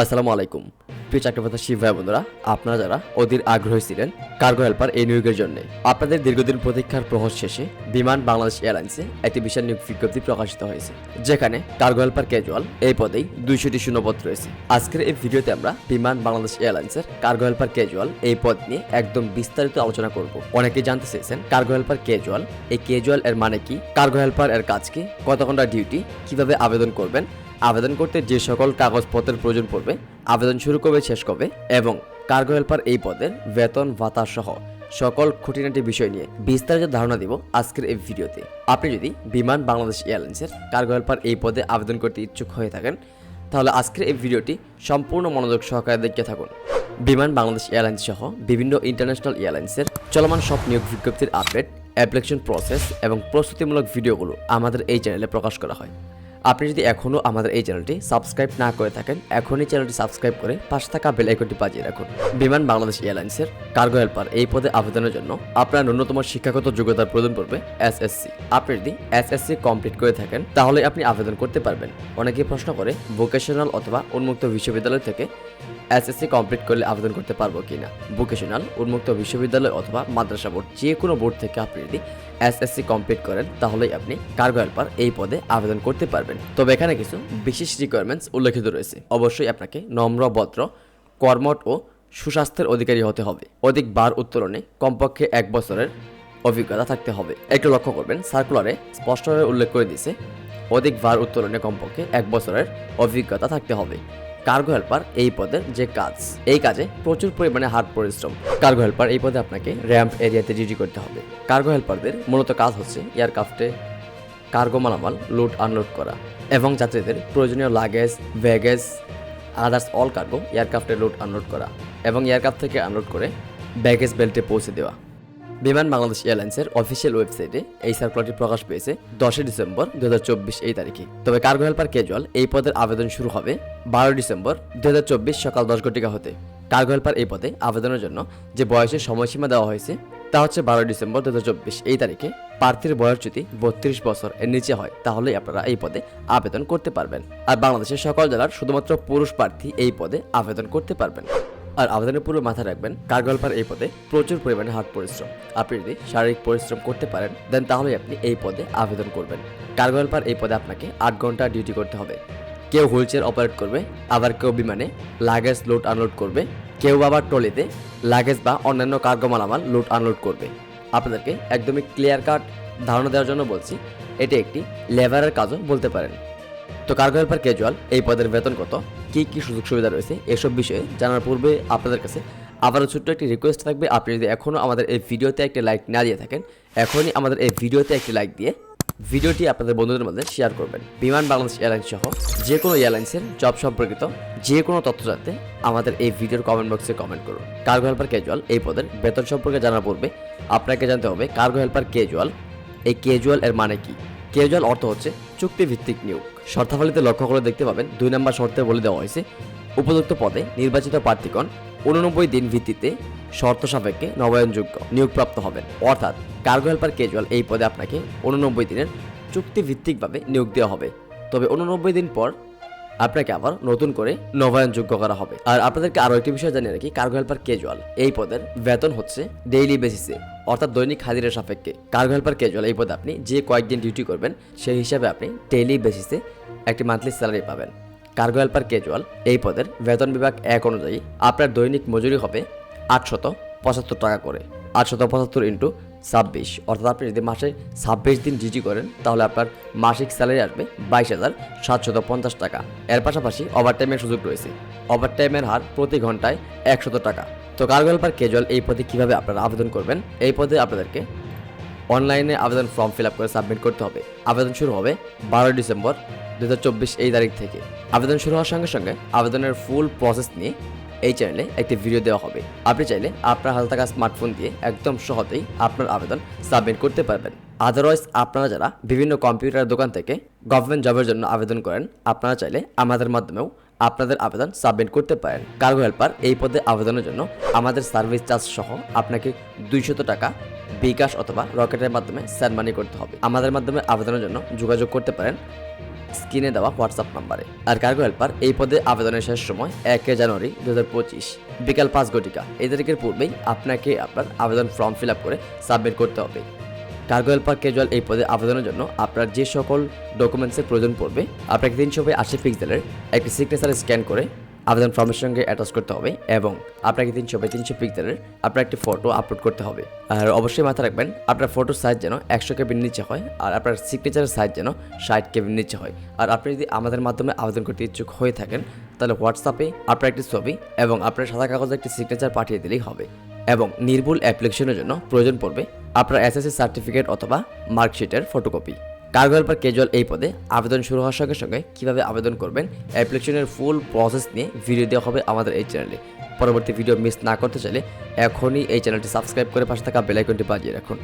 আসসালামু আলাইকুম। প্রিয় শিব ভাই বন্ধুরা আপনারা যারা অধীর আগ্রহী ছিলেন কার্গো হেল্পার এই নিয়োগের জন্য, আপনাদের দীর্ঘদিন প্রতীক্ষার প্রহর শেষে বিমান বাংলাদেশ এয়ারলাইন্সে একটি বিশাল নিয়োগ বিজ্ঞপ্তি প্রকাশিত হয়েছে, যেখানে কার্গো হেল্পার ক্যাজুয়াল এই পদেই দুইশোটি শূন্যপদ রয়েছে। আজকের এই ভিডিওতে আমরা বিমান বাংলাদেশ এয়ারলাইন্সের কার্গো হেল্পার ক্যাজুয়াল এই পদ নিয়ে একদম বিস্তারিত আলোচনা করব। অনেকেই জানতে চেয়েছেন কার্গো হেল্পার ক্যাজুয়াল, এই ক্যাজুয়াল এর মানে কি? কার্গো হেল্পার এর কাজ কি? কত ঘণ্টা ডিউটি? কীভাবে আবেদন করবেন? আবেদন করতে যে সকল কাগজপত্রের প্রয়োজন পড়বে, আবেদন শুরু কবে শেষ কবে এবং কার্গো হেল্পার এই পদের বেতন, ভাতা সহ সকল খুঁটিনাটি বিষয় নিয়ে বিস্তারিত ধারণা দিব আজকের এই ভিডিওতে। আপনি যদি বিমান বাংলাদেশ এয়ারলাইন্সের কার্গো হেল্পার এই পদে আবেদন করতে ইচ্ছুক হয়ে থাকেন, তাহলে আজকের এই ভিডিওটি সম্পূর্ণ মনোযোগ সহকারে দেখতে থাকুন। বিমান বাংলাদেশ এয়ারলাইন্স সহ বিভিন্ন ইন্টারন্যাশনাল এয়ারলাইন্সের চলমান সব নিয়োগ বিজ্ঞপ্তির আপডেট, অ্যাপ্লিকেশন প্রসেস এবং প্রস্তুতিমূলক ভিডিওগুলো আমাদের এই চ্যানেলে প্রকাশ করা হয়। আপনি যদি এখনও আমাদের এই চ্যানেলটি সাবস্ক্রাইব না করে থাকেন, এখনই চ্যানেলটি সাবস্ক্রাইব করে পাশে থাকা বেল আইকনটি বাজিয়ে রাখুন। বিমান বাংলাদেশ এয়ারলাইন্সের কার্গো হেল্পার এই পদে আবেদনের জন্য আপনার ন্যূনতম শিক্ষাগত যোগ্যতার প্রয়োজন পড়বে এসএসসি আপনি যদি এসএসসি কমপ্লিট করে থাকেন, তাহলে আপনি আবেদন করতে পারবেন। অনেকেই প্রশ্ন করে ভোকেশনাল অথবা উন্মুক্ত বিশ্ববিদ্যালয় থেকে এসএসসি কমপ্লিট করলে আবেদন করতে পারব কিনা? ভোকেশনাল উন্মুক্ত বিশ্ববিদ্যালয় অথবা মাদ্রাসা বোর্ড, যে কোনো বোর্ড থেকে আপনি যদি এসএসসি কমপ্লিট করেন, তাহলেই আপনি কার্গো হেল্পার এই পদে আবেদন করতে পারবেন। তবে এখানে কিছু বিশেষ রিকোয়ারমেন্টস উল্লেখিত রয়েছে। অবশ্যই আপনাকে নম্র, ভদ্র কর্মট ও সুস্বাস্থ্যের অধিকারী হতে হবে। অধিক বার উত্তোলনে কমপক্ষে এক বছরের অভিজ্ঞতা থাকতে হবে। একটু লক্ষ্য করবেন সার্কুলারে স্পষ্টভাবে উল্লেখ করে দিয়েছে, অধিক ভার উত্তোলনে কমপক্ষে এক বছরের অভিজ্ঞতা থাকতে হবে। কার্গো হেল্পার এই পদের যে কাজ, এই কাজে প্রচুর পরিমাণে হার্ড পরিশ্রম। কার্গো হেল্পার এই পদে আপনাকে র্যাম্প এরিয়াতে ডিউটি করতে হবে। কার্গো হেল্পারদের মূলত কাজ হচ্ছে এয়ারক্রাফটে কার্গো মালামাল লোড আনলোড করা এবং যাত্রীদের প্রয়োজনীয় luggage baggage others all cargo এয়ারক্রাফটে load unload করা এবং এয়ারক্রাফট থেকে আনলোড করে ব্যাগেজ বেল্টে পৌঁছে দেওয়া। বিমান বাংলাদেশ এয়ারলাইন্সের অফিসিয়াল ওয়েবসাইটে এই সার্কুলারটি প্রকাশ পেয়েছে দশই ডিসেম্বর দুই হাজার চব্বিশ এই তারিখে। তবে কার্গো হেল্পার ক্যাজুয়াল এই পদের আবেদন শুরু হবে বারো ডিসেম্বর দুই হাজার চব্বিশ সকাল দশ ঘটিকা হতে। কার্গো হেল্পার এই পদে আবেদনের জন্য যে বয়সের সময়সীমা দেওয়া হয়েছে, তা হচ্ছে বারো ডিসেম্বর দুই হাজার চব্বিশ এই তারিখে। প্রার্থীর বয়স যদি বত্রিশ বছর এর নিচে হয়, তাহলেই আপনারা এই পদে আবেদন করতে পারবেন। আর বাংলাদেশের সকল জেলার শুধুমাত্র পুরুষ প্রার্থী এই পদে আবেদন করতে পারবেন। আর আবেদনের পূর্বে মাথায় রাখবেন কার্গলপার এই পদে প্রচুর পরিমাণে হার্ড পরিশ্রম। আপনি যদি শারীরিক পরিশ্রম করতে পারেন দেন তাহলে আপনি এই পদে আবেদন করবেন। কার্গলপার এই পদে আপনাকে আট ঘণ্টা ডিউটি করতে হবে। কেউ হুইল চেয়ার অপারেট করবে, আবার কেউ বিমানে লাগেজ লোড আনলোড করবে, কেউ আবার ট্রলিতে লাগেজ বা অন্যান্য কার্গো মালামাল লোড আনলোড করবে। আপনাদেরকে একদমই ক্লিয়ার কাট ধারণা দেওয়ার জন্য বলছি, এটি একটি লেবারের কাজও বলতে পারেন। তো কার্গো হেল্পার ক্যাজুয়াল, এই পদের বেতন কত? কি কি সুযোগ সুবিধা রয়েছে? এসব বিষয়ে জানার পূর্বে আপনাদের কাছে আবারও ছোট্ট একটি রিকোয়েস্ট থাকবে। আপনি যদি এখনও আমাদের এই ভিডিওতে একটি লাইক না দিয়ে থাকেন, এখনই আমাদের এই ভিডিওতে একটি লাইক দিয়ে ভিডিওটি আপনাদের বন্ধুদের মধ্যে শেয়ার করবেন। বিমান, বাংলাদেশ এয়ারলাইন্স সহ যে কোনো এয়ারলাইন্সের জব সম্পর্কিত যে কোনো তথ্য জানতে আমাদের এই ভিডিওর কমেন্ট বক্সে কমেন্ট করুন। কার্গো হেল্পার ক্যাজুয়াল, এই পদের বেতন সম্পর্কে জানার পূর্বে আপনাকে জানতে হবে কার্গো হেল্পার ক্যাজুয়াল, এই ক্যাজুয়াল এর মানে কি? ক্যাজুয়াল অর্থ হচ্ছে চুক্তিভিত্তিক নিয়োগ। শর্তাবলীতে লক্ষ্য করে দেখতে পাবেন দুই নম্বর শর্তে বলে দেওয়া হয়েছে, উপযুক্ত পদে নির্বাচিত প্রার্থীগণ উননব্বই দিন ভিত্তিতে শর্ত সাপেক্ষে নবায়নযোগ্য নিয়োগপ্রাপ্ত হবেন। অর্থাৎ কার্গো হেল্পার ক্যাজুয়াল এই পদে আপনাকে উননব্বই দিনের চুক্তিভিত্তিকভাবে নিয়োগ দেওয়া হবে। তবে উননব্বই দিন পর আপনাকে আবার নতুন করে নবায়নযোগ্য করা হবে। আর আপনাদেরকে আরও একটি বিষয় জানিয়ে রাখি, কার্গো হেল্পার ক্যাজুয়াল এই পদের বেতন হচ্ছে ডেইলি বেসিসে অর্থাৎ দৈনিক হাজিরের সাপেক্ষে। কার্গো হেল্পার ক্যাজুয়াল এই পদে আপনি যে কয়েকদিন ডিউটি করবেন, সেই হিসাবে আপনি ডেইলি বেসিসে একটি মান্থলি স্যালারি পাবেন। কার্গো হেল্পার ক্যাজুয়াল এই পদের বেতন বিভাগ এক অনুযায়ী আপনার দৈনিক মজুরি হবে আটশত পঁচাত্তর টাকা করে। আটশত পঁচাত্তর ইন্টু ছাব্বিশ। অর্থাৎ আপনি যদি মাসে ছাব্বিশ দিন ডিউটি করেন, তাহলে আপনার মাসিক স্যালারি আসবে বাইশ হাজার সাতশত পঞ্চাশ টাকা। এর পাশাপাশি ওভারটাইমের সুযোগ রয়েছে। ওভারটাইমের হার প্রতি ঘন্টায় একশত টাকা। তো কার্গো হেল্পার ক্যাজুয়াল এই পদে কীভাবে আপনারা আবেদন করবেন? এই পদে আপনাদেরকে অনলাইনে আবেদন ফর্ম ফিল আপ করে সাবমিট করতে হবে। আবেদন শুরু হবে বারোই ডিসেম্বর দুই হাজার চব্বিশ এই তারিখ থেকে। আবেদন শুরু হওয়ার সঙ্গে সঙ্গে আবেদনের ফুল প্রসেস নিয়ে এই চ্যানেলে একটি ভিডিও দেওয়া হবে। আপনি চাইলে আপনার হাতে থাকা স্মার্টফোন দিয়ে একদম সহজেই আপনার আবেদন সাবমিট করতে পারবেন। আদারওয়াইজ আপনারা যারা বিভিন্ন কম্পিউটার দোকান থেকে গভর্নমেন্ট জবের জন্য আবেদন করেন, আপনারা চাইলে আমাদের মাধ্যমেও আপনাদের আবেদন সাবমিট করতে পারেন। কার্গো হেল্পার এই পদে আবেদনের জন্য আমাদের সার্ভিস চার্জ সহ আপনাকে দুইশত টাকা বিকাশ অথবা রকেটের মাধ্যমে স্যান্ড মানি করতে হবে। আমাদের মাধ্যমে আবেদনের জন্য যোগাযোগ করতে পারেন। স্ক্রিনে দেওয়া হোয়াটসঅ্যাপ নাম্বারে। আর কার্গো হেল্পার, এই পদে আবেদনের শেষ সময় একে জানুয়ারি দু হাজার পঁচিশ, বিকাল পাঁচ ঘটিকা। এই তারিখের পূর্বেই আপনাকে আপনার আবেদন ফর্ম ফিল করে সাবমিট করতে হবে। কার্গো হেল্পার ক্যাজুয়াল এই পদে আবেদনের জন্য আপনার যে সকল ডকুমেন্টসের প্রয়োজন পড়বে, আপনাকে তিনশো আশি পিক্সেলের একটি সিগনেচার স্ক্যান করে আবেদন ফর্মের সঙ্গে অ্যাটাচ করতে হবে এবং আপনাকে তিনশো বাই তিনশো পিক্সেলের আপনার একটি ফটো আপলোড করতে হবে। আর অবশ্যই মাথায় রাখবেন, আপনার ফটোর সাইজ যেন একশো কেবির নিচে হয় আর আপনার সিগনেচারের সাইজ যেন ষাট কেবির নিচে হয়। আর আপনি যদি আমাদের মাধ্যমে আবেদন করতে ইচ্ছুক হয়ে থাকেন, তাহলে হোয়াটসঅ্যাপে আপনার একটি ছবি এবং আপনার সাদা কাগজে একটি সিগনেচার পাঠিয়ে দিলেই হবে এবং নির্ভুল অ্যাপ্লিকেশনের জন্য প্রয়োজন পড়বে আপনার এসএসসি সার্টিফিকেট অথবা মার্কশিটের ফটোকপি কার্গো হেল্পার ক্যাজুয়াল এই পদে আবেদন শুরু হওয়ার সঙ্গে সঙ্গে কীভাবে আবেদন করবেন অ্যাপ্লিকেশনের ফুল প্রসেস নিয়ে ভিডিও দেওয়া হবে আমাদের এই চ্যানেলে পরবর্তী ভিডিও মিস না করতে চাইলে এখনই এই চ্যানেলটি সাবস্ক্রাইব করে পাশে থাকা বেলাইকনটি বাজিয়ে রাখুন।